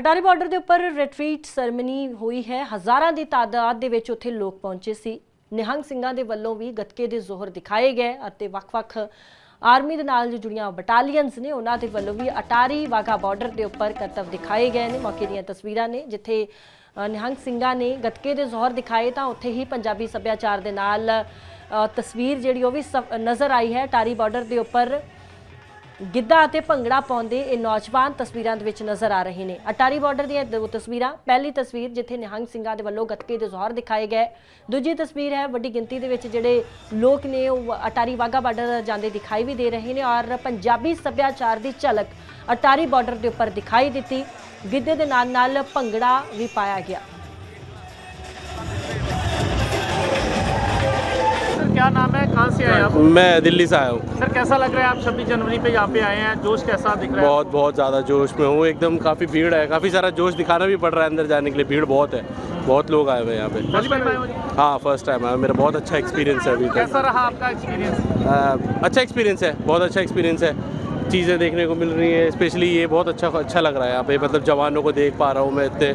Attari border ਦੇ ਉੱਪਰ retreat ceremony ਹੋਈ ਹੈ। ਹਜ਼ਾਰਾਂ ਦੀ ਤਾਦਾਦ ਦੇ ਵਿੱਚ ਉੱਥੇ ਲੋਕ ਪਹੁੰਚੇ ਸੀ। ਨਿਹੰਗ ਸਿੰਘਾਂ ਦੇ ਵੱਲੋਂ ਵੀ ਗੱਤਕੇ ਦੇ ਜ਼ੋਹਰ ਦਿਖਾਏ ਗਏ ਅਤੇ ਵੱਖ-ਵੱਖ ਆਰਮੀ ਦੇ ਨਾਲ ਜੁੜੀਆਂ ਬਟਾਲੀਅਨਸ ਨੇ ਉਹਨਾਂ ਦੇ ਵੱਲੋਂ ਵੀ ਅਟਾਰੀ ਵਾਗਾ ਬਾਰਡਰ ਦੇ ਉੱਪਰ ਕਰਤੱਵ ਦਿਖਾਏ ਗਏ ਨੇ। ਮੌਕੇ ਦੀਆਂ ਤਸਵੀਰਾਂ ਨੇ, ਜਿੱਥੇ ਨਿਹੰਗ ਸਿੰਘਾਂ ਨੇ ਗੱਤਕੇ ਦੇ ਜ਼ੋਹਰ ਦਿਖਾਏ ਤਾਂ ਉੱਥੇ ਹੀ ਪੰਜਾਬੀ ਸੱਭਿਆਚਾਰ ਦੇ ਨਾਲ ਤਸਵੀਰ ਜਿਹੜੀ ਉਹ ਵੀ ਸਭ- ਨਜ਼ਰ ਆਈ ਹੈ। ਅਟਾਰੀ ਬਾਰਡਰ ਦੇ ਉੱਪਰ ਗਿੱਧਾ ਅਤੇ ਭੰਗੜਾ ਪਾਉਂਦੇ ਇਹ ਨੌਜਵਾਨ ਤਸਵੀਰਾਂ ਦੇ ਵਿੱਚ ਨਜ਼ਰ ਆ ਰਹੇ ਨੇ। ਅਟਾਰੀ ਬਾਰਡਰ ਦੀਆਂ ਦੋ ਤਸਵੀਰਾਂ। ਪਹਿਲੀ ਤਸਵੀਰ ਜਿੱਥੇ ਨਿਹੰਗ ਸਿੰਘਾਂ ਦੇ ਵੱਲੋਂ ਗੱਤਕੇ ਦੇ ਜ਼ੋਹਰ ਦਿਖਾਏ ਗਏ। ਦੂਜੀ ਤਸਵੀਰ ਹੈ ਵੱਡੀ ਗਿਣਤੀ ਦੇ ਵਿੱਚ ਜਿਹੜੇ ਲੋਕ ਨੇ ਉਹ ਅਟਾਰੀ ਵਾਗਾ ਬਾਰਡਰ ਜਾਂਦੇ ਦਿਖਾਈ ਵੀ ਦੇ ਰਹੇ ਨੇ ਔਰ ਪੰਜਾਬੀ ਸੱਭਿਆਚਾਰ ਦੀ ਝਲਕ ਅਟਾਰੀ ਬਾਰਡਰ ਦੇ ਉੱਪਰ ਦਿਖਾਈ ਦਿੱਤੀ। ਗਿੱਧੇ ਦੇ ਨਾਲ ਨਾਲ ਭੰਗੜਾ ਵੀ ਪਾਇਆ ਗਿਆ। कहाँ से आए आप? मैं दिल्ली से आया हूँ। सर कैसा लग रहा है आप छब्बीस जनवरी पे यहाँ पे आए हैं? जोश कैसा दिख रहा है? बहुत बहुत ज़्यादा जोश में हूँ। एकदम काफ़ी भीड़ है। काफ़ी सारा जोश दिखाना भी पड़ रहा है अंदर जाने के लिए। भीड़ बहुत है। बहुत लोग आए हुए यहाँ पे। हो? हाँ फ़र्स्ट टाइम आया मेरा बहुत अच्छा एक्सपीरियंस है अभी कैसा रहा आपका एक्सपीरियंस अच्छा एक्सपीरियंस है। बहुत अच्छा एक्सपीरियंस है। चीज़ें देखने को मिल रही हैं। स्पेशली ये बहुत अच्छा अच्छा लग रहा है यहाँ पे। मतलब जवानों को देख पा रहा हूँ मैं इतने।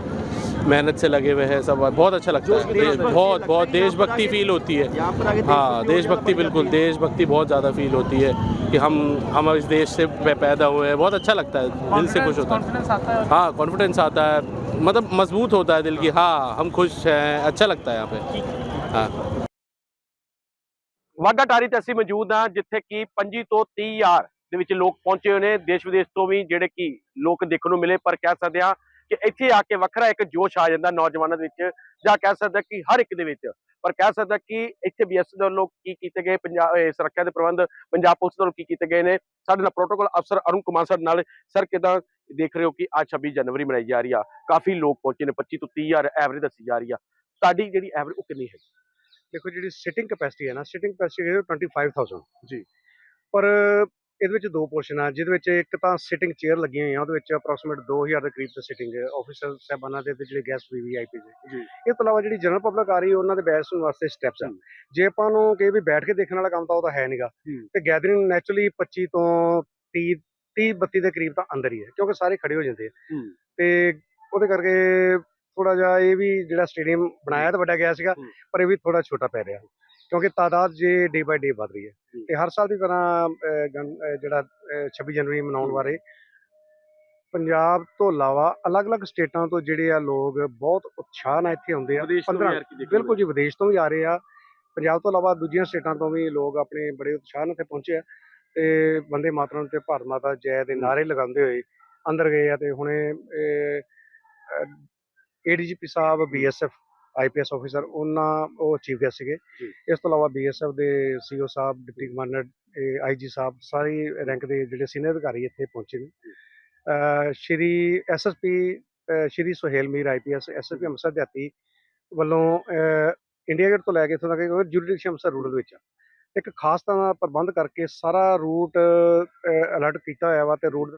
मेहनत से लगे हुए हैं सब बहुत अच्छा लगता है देश- बहुत बहुत देशभक्ति फील होती है हाँ देशभक्ति बिल्कुल देशभक्ति बहुत ज़्यादा फील होती है कि हम हम इस देश से पै- पैदा हुए हैं बहुत अच्छा लगता है दिल से खुश होता है कॉन्फिडेंस आता है हाँ कॉन्फिडेंस आता है मतलब मजबूत होता है दिल की हाँ हम खुश हैं अच्छा लगता है यहाँ पे हाँ ਵਾਹਗਾ ਟਾਰੀ ਤੇ ਅਸੀਂ ਮੌਜੂਦ ਹਾਂ ਜਿੱਥੇ ਕਿ 25 ਤੋਂ 30 ਹਜ਼ਾਰ ਦੇ ਵਿੱਚ ਲੋਕ ਪਹੁੰਚੇ ਹੋਏ ਨੇ ਦੇਸ਼ ਵਿਦੇਸ਼ ਤੋਂ ਵੀ ਜਿਹੜੇ ਕਿ ਲੋਕ ਦੇਖਣ ਨੂੰ ਮਿਲੇ ਪਰ ਕਹਿ ਸਕਦੇ ਹਾਂ ਕਿ ਇੱਥੇ ਆ ਕੇ ਵੱਖਰਾ ਇੱਕ ਜੋਸ਼ ਆ ਜਾਂਦਾ ਨੌਜਵਾਨਾਂ ਦੇ ਵਿੱਚ ਜਾਂ ਕਹਿ ਸਕਦਾ ਕਿ ਹਰ ਇੱਕ ਦੇ ਵਿੱਚ। ਪਰ ਕਹਿ ਸਕਦਾ ਕਿ ਇੱਥੇ ਬੀਐਸ ਦੇ ਵੱਲੋਂ ਕੀ ਕੀਤੇ ਗਏ ਪੰਜਾਬ ਸੁਰੱਖਿਆ ਦੇ ਪ੍ਰਬੰਧ ਪੰਜਾਬ ਪੁਲਿਸ ਵੱਲੋਂ ਕੀ ਕੀਤੇ ਗਏ ਨੇ? ਸਾਡੇ ਨਾਲ ਪ੍ਰੋਟੋਕਾਲ ਅਫਸਰ ਅਰੁਣ ਕੁਮਾਰ ਸਾਡੇ ਨਾਲ। ਸਰ ਕਿਦਾਂ ਦੇਖ ਰਹੇ ਹੋ ਕਿ ਅੱਜ 26 ਜਨਵਰੀ ਮਨਾਈ ਜਾ ਰਹੀ ਆ? ਕਾਫੀ ਲੋਕ ਪਹੁੰਚੇ ਨੇ 25 ਤੋਂ 30 ਹਜ਼ਾਰ ਐਵਰੇਜ ਦੱਸੀ ਜਾ ਰਹੀ ਆ। ਤੁਹਾਡੀ ਜਿਹੜੀ ਐਵਰੇਜ ਉਹ ਕਿੰਨੀ ਹੈ ਦੇਖੋ ਜਿਹੜੀ ਸਿਟਿੰਗ ਕੈਪੈਸਿਟੀ ਹੈ ਨਾ ਸਿਟਿੰਗ ਕੈਪੈਸਿਟੀ ਹੈ 25000 ਜੀ। ਪਰ ਇਹਦੇ ਵਿੱਚ ਦੋ ਪੋਰਸ਼ਨ ਆ ਜਿਹਦੇ ਵਿੱਚ ਇੱਕ ਤਾਂ ਸਿਟਿੰਗ ਚੇਅਰ ਲੱਗੀਆਂ ਹੋਈਆਂ ਉਹਦੇ ਵਿੱਚ ਅਪਰੋਕਸੀਮੇਟ 2000 ਦੇ ਕਰੀਬ ਤੇ ਸਿਟਿੰਗ ਆਫੀਸਰ ਸਾਹਿਬਾਨਾਂ ਦੇ ਤੇ ਜਿਹੜੇ ਗੈਸਟ ਵੀਵੀਆਈਪੀ ਦੇ ਜੀ। ਇਹ ਤੋਂ ਇਲਾਵਾ ਜਿਹੜੀ ਜਨਰਲ ਪਬਲਿਕ ਆ ਰਹੀ ਹੈ ਉਹਨਾਂ ਦੇ ਬੈਠਣ ਵਾਸਤੇ ਸਟੈਪਸ ਆ ਜੇ ਆਪਾਂ ਨੂੰ ਕਹੇ ਵੀ ਬੈਠ ਕੇ ਦੇਖਣ ਵਾਲਾ ਕੰਮ ਤਾਂ ਉਹ ਤਾਂ ਹੈ ਨਹੀਂਗਾ ਤੇ ਗੈਦਰਿੰਗ ਨੈਚੁਰਲੀ 25 ਤੋਂ 30 30 32 ਦੇ ਕਰੀਬ ਤਾਂ ਅੰਦਰ ਹੀ ਹੈ ਕਿਉਂਕਿ ਸਾਰੇ ਖੜੇ ਹੋ ਜਾਂਦੇ ਆ। ਤੇ ਉਹਦੇ ਕਰਕੇ ਥੋੜਾ ਜਿਹਾ ਇਹ ਵੀ ਜਿਹੜਾ ਸਟੇਡੀਅਮ ਬਣਾਇਆ ਤਾਂ ਵੱਡਾ ਗਿਆ ਸੀਗਾ। ਪਰ ਇਹ ਵੀ ਥੋੜਾ ਛੋਟਾ ਪੈ ਰਿਹਾ ਕਿਉਂਕਿ ਤਾਦਾਦ ਜੇ ਡੇ ਬਾਈ ਡੇ ਵੱਧ ਰਹੀ ਹੈ। ਤੇ ਹਰ ਸਾਲ ਦੀ ਤਰ੍ਹਾਂ ਜਿਹੜਾ ਅਹ, 26 ਜਨਵਰੀ ਮਨਾਉਣ ਬਾਰੇ ਪੰਜਾਬ ਤੋਂ ਇਲਾਵਾ ਅਲੱਗ-ਅਲੱਗ ਸਟੇਟਾਂ ਤੋਂ ਜਿਹੜੇ ਆ ਲੋਕ ਬਹੁਤ ਉਤਸ਼ਾਹ ਨਾਲ ਇੱਥੇ ਆਉਂਦੇ ਆ। ਵਿਦੇਸ਼ ਤੋਂ ਵੀ 15 ਯਾਰ ਕੀ ਦੇਖਣ ਨੂੰ ਬਿਲਕੁਲ ਜੀ ਵਿਦੇਸ਼ ਤੋਂ ਵੀ ਆ ਰਹੇ ਆ। ਪੰਜਾਬ ਤੋਂ ਇਲਾਵਾ ਦੂਜੀਆਂ ਸਟੇਟਾਂ ਤੋਂ ਵੀ ਲੋਕ ਆਪਣੇ ਬੜੇ ਉਤਸ਼ਾਹ ਨਾਲ ਇੱਥੇ ਪਹੁੰਚੇ ਆ। ਤੇ ਵੰਦੇ ਮਾਤਰਮ ਤੇ ਭਾਰਤ ਮਾਤਾ ਜੈ ਦੇ ਨਾਰੇ ਲਗਾਉਂਦੇ ਹੋਏ ਅੰਦਰ ਗਏ ਆ ਤੇ ਹੁਣੇ ਏਡੀਜੀਪੀ ਸਾਹਿਬ ਬੀਐਸਐਫ ਆਈਪੀਐਸ ਆਫੀਸਰ ਉਹਨਾਂ ਉਹ ਚੀਫ ਗੈਸਟ ਸੀਗੇ। ਇਸ ਤੋਂ ਇਲਾਵਾ ਬੀਐਸਐਫ ਦੇ ਸੀਓ ਸਾਹਿਬ ਡਿਪਟੀ ਕਮਾਂਡਰ ਆਈਜੀ ਸਾਹਿਬ ਸਾਰੀ ਰੈਂਕ ਦੇ ਜਿਹੜੇ ਸੀਨੀਅਰ ਅਧਿਕਾਰੀ ਇੱਥੇ ਪਹੁੰਚੇ ਨੇ Shri SSP Shri Suhail Mir IPS SSP Amritsar ਦਿਹਾਤੀ ਵੱਲੋਂ ਇੰਡੀਆ ਗੇਟ ਤੋਂ ਲੈ ਕੇ ਇੱਥੋਂ ਤੱਕ ਜੁਡੀਸ਼ੀਅਲ ਅੰਮ੍ਰਿਤਸਰ ਦੇ ਵਿੱਚ। ਇੱਕ ਖਾਸ ਤਰ੍ਹਾਂ ਦਾ ਪ੍ਰਬੰਧ ਕਰਕੇ ਸਾਰਾ ਰੂਟ ਅਲਰਟ ਕੀਤਾ ਹੋਇਆ ਵਾ ਤੇ ਰੂਟ